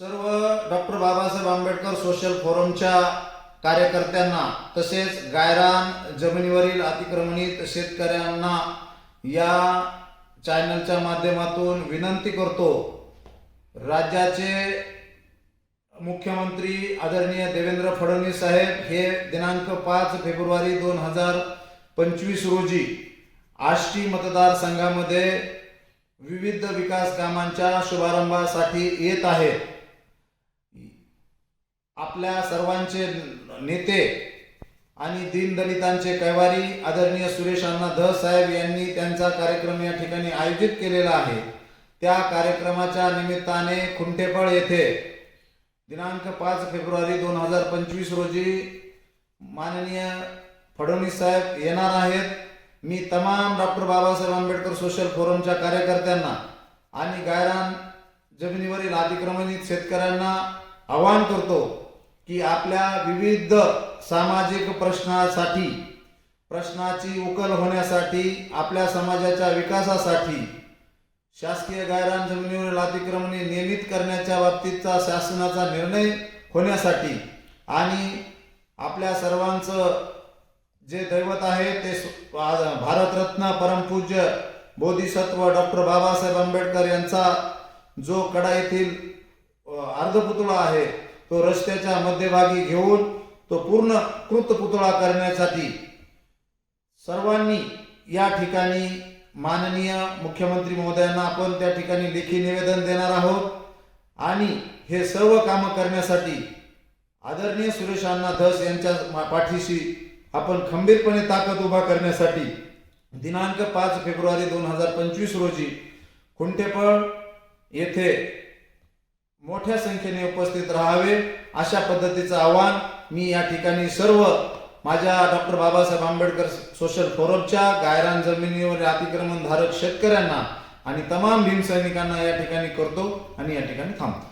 सर्व doctor Babasaheb Ambedkar social फोरमच्या कार्यकर्त्यांना तसेच गायरान जमिनीवरील अतिक्रमणित शेतकऱ्यांना या चॅनलच्या माध्यमातून विनंती करतो. राज्याचे मुख्यमंत्री आदरणीय देवेंद्र फडणवीस साहेब हे दिनांक पाच फेब्रुवारी दोन हजार पंचवीस रोजी आष्टी मतदारसंघामध्ये विविध विकास कामांच्या शुभारंभासाठी येत आहेत. आपल्या सर्वांचे नेते आणि दीनदलितांचे कैवारी आदरणीय सुरेश अण्णा ध साहेब यांनी त्यांचा कार्यक्रम या ठिकाणी आयोजित केलेला आहे. त्या कार्यक्रमाच्या निमित्ताने खुंटेफळ येथे दिनांक पाच फेब्रुवारी दोन हजार पंचवीस रोजी माननीय फडणवीस साहेब येणार आहेत. मी तमाम डॉक्टर बाबासाहेब आंबेडकर सोशल फोरमच्या कार्यकर्त्यांना आणि गायरान जमिनीवरील अतिक्रमणित शेतकऱ्यांना आवाहन करतो की आपल्या विविध सामाजिक प्रश्नासाठी प्रश्नाची उकल होण्यासाठी आपल्या समाजाच्या विकासासाठी शासकीय गायरान जमिनीवरील अतिक्रमणे नियमित करण्याच्या बाबतीतचा शासनाचा निर्णय होण्यासाठी आणि आपल्या सर्वांचं जे दैवत आहे ते भारतरत्न परमपूज्य बोधिसत्व डॉक्टर बाबासाहेब आंबेडकर यांचा जो कडा येथील अर्धपुतळा आहे तो रस्त्याच्या मध्यभागी घेऊन तो पूर्ण कृतपुतळा करण्यासाठी सर्वांनी या ठिकाणी माननीय मुख्यमंत्री महोदयांना आपण त्या ठिकाणी लेखी निवेदन देणार आहोत. आणि हे सर्व कामं करण्यासाठी आदरणीय सुरेश अण्णा धस यांच्या मा- पाठीशी आपण खंबीरपणे ताकद उभा करण्यासाठी दिनांक पाच फेब्रुवारी दोन हजार पंचवीस रोजी खुंटेपळ येथे मोठ्या संख्येने उपस्थित राहावे अशा पद्धतीचं आवाहन मी या ठिकाणी सर्व माझ्या डॉक्टर बाबासाहेब आंबेडकर सोशल फोरमच्या गायरान जमिनीवर अतिक्रमण धारक शेतकऱ्यांना आणि तमाम भीमसैनिकांना या ठिकाणी करतो आणि या ठिकाणी थांबतो.